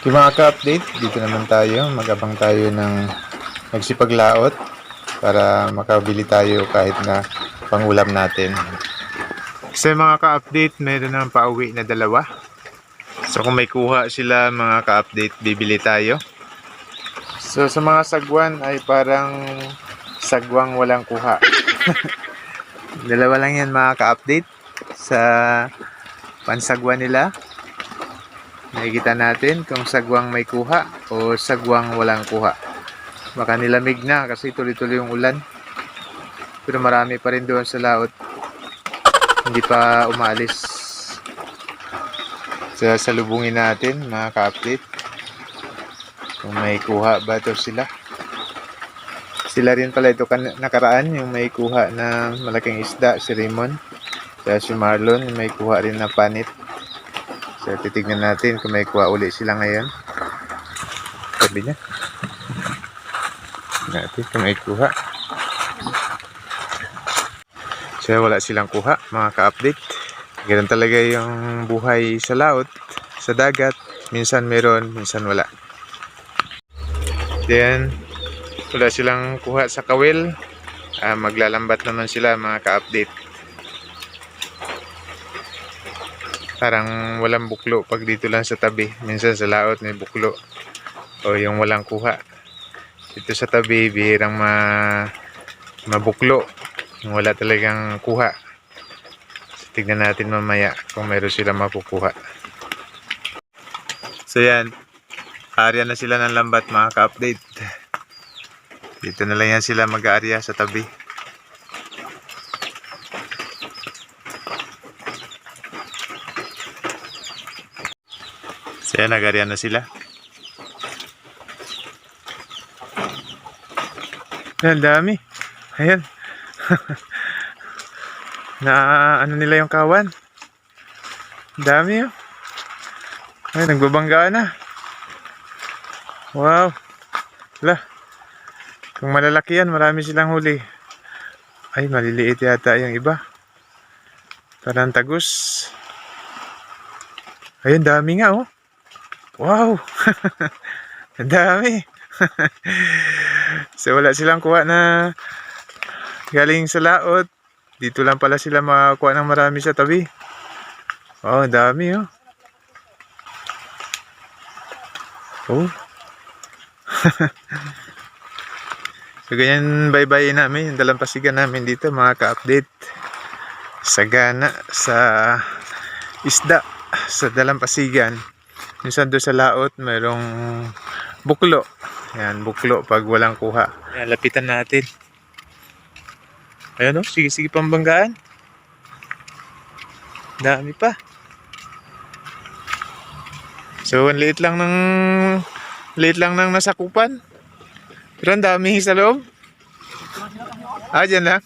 Yung mga ka-update, dito naman tayo. Magabang tayo ng nagsipaglaot para makabili tayo kahit na pangulam natin. Sa mga ka-update, meron ng pauwi na dalawa. So kung may kuha sila mga ka-update, bibili tayo. So sa mga sagwan ay parang sagwang walang kuha. Dalawa lang yan mga ka-update sa pansagwan nila. Nakikita natin kung sagwang may kuha o sagwang walang kuha. Baka nilamig na kasi tuloy-tuloy yung ulan. Pero marami pa rin doon sa laot. Hindi pa umaalis. Sa salubungin natin mga ka-update. Kung may kuha ba ito sila. Sila rin pala ito nakaraan yung may kuha na malaking isda si Raymond. Kaya si Marlon may kuha rin na panit. So titignan natin kung may kuha uli sila ngayon. Sabi niya. Natin kung may kuha. So wala silang kuha mga ka-update. Ganun talaga yung buhay sa laot, sa dagat. Minsan meron, minsan wala. Then, wala silang kuha sa kawil. Ah, maglalambat naman sila mga ka-update. Parang walang buklo pag dito lang sa tabi. Minsan sa laot may buklo. O yung walang kuha. Dito sa tabi, bihirang ma mabuklo. Yung wala talagang kuha. So, tignan natin mamaya kung meron sila mapukuha. So yan. Area na sila ng lambat mga ka-update. Dito na lang yan sila mag-aarya sa tabi. So yan, na sila. Yan, dami. Ayan. na ano nila yung kawan. Dami oh. Ay, nagbabangga na. Wow. Lah. Kung malalaki yan, marami silang huli. Ay, maliliit yata yung iba. Parang tagus. Ayun, dami nga oh. Wow. Dami. so, wala silang kuha na galing sa laot. Dito lang pala sila makakuha ng marami sa tabi. Oh, dami oh. Oh. So ganyan bye-bye namin yung dalampasigan namin dito mga ka-update. Sagana sa isda sa dalampasigan. Minsan doon sa laot mayroong buklo. Yan, buklo pag walang kuha. Yan, lapitan natin. Ayan o, sige sige pambanggaan. Dami pa. So, ang liit lang ng liit lang ng nasakupan. Pero ang dami sa loob. Ah, dyan lang.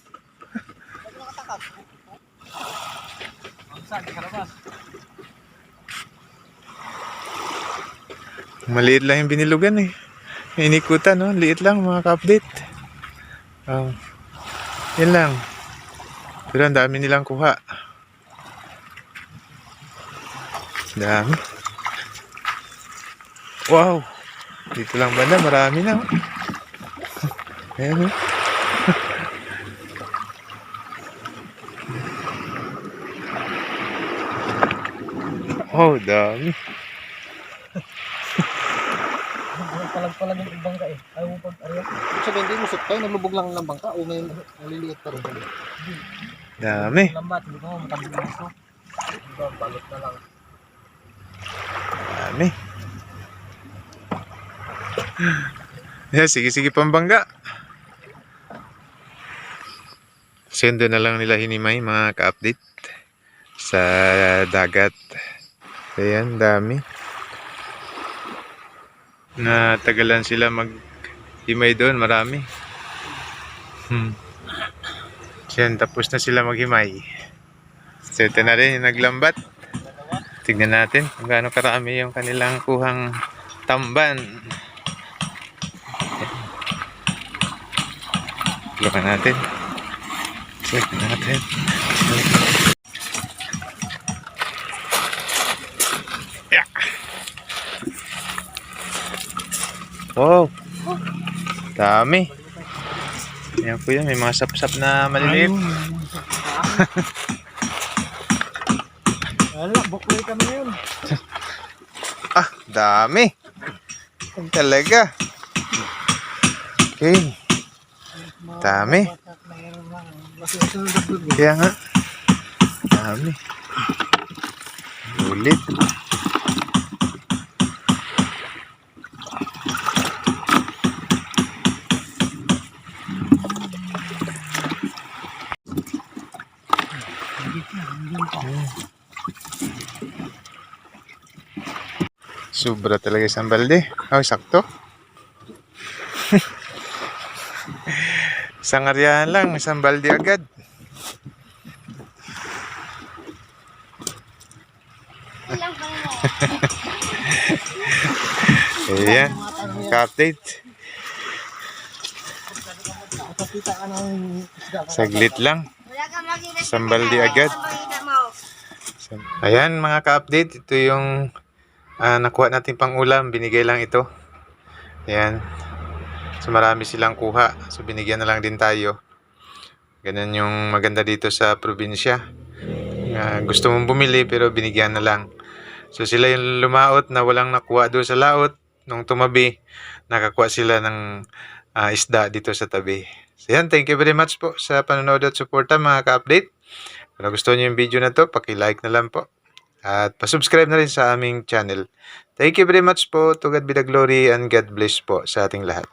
Maliit lang yung binilugan eh. Inikutan, no? Liit lang mga ka-update. Oh. Yan lang. Pero ang dami nilang kuha. Dami. Wow. Dito lang banda, marami na. Ayan oh. Oh, dami. Palag-palag yung bangka eh. Ayaw mo pag area. Sabi hindi mo suktay, nalubog lang ng bangka o may maliliit pa rin. Dami. Lambat, hindi ko matagin gusto. Diba, balot na lang. Dami. Yeah, sige, sige pambangga. Sendo na lang nila hinimay mga ka-update sa dagat. Ayan, dami. Natagalan sila maghimay doon, marami. Hmm. Yan, tapos na sila maghimay. So, ito na rin yung naglambat. Tignan natin kung gaano karami yung kanilang kuhang tamban. Lokan natin. Check natin. Yeah. Wow. Dami. Ayan po yan. May mga sapsap na maliliit. Wala, buklay kami ngayon. Ah, dami. Talaga. Okay. Dami. Kaya nga. Dami. Ulit. Sobra talaga isang balde. Oh, sakto. isang aryahan lang, isang balde agad. Ayan, ka-update. Saglit lang. Isang balde agad. Ayan mga ka-update, ito yung ah, nakuha natin pang ulam, binigay lang ito. Ayan. So marami silang kuha, so binigyan na lang din tayo. Ganun yung maganda dito sa probinsya. Ah, gusto mong bumili pero binigyan na lang. So sila yung lumaot na walang nakuha doon sa laot. Nung tumabi, nakakuha sila ng ah, isda dito sa tabi. So yan, thank you very much po sa panonood at suporta mga ka-update. Kung nagustuhan niyo yung video na to, paki-like na lang po. At pa-subscribe na rin sa aming channel. Thank you very much po. To God be the glory and God bless po sa ating lahat.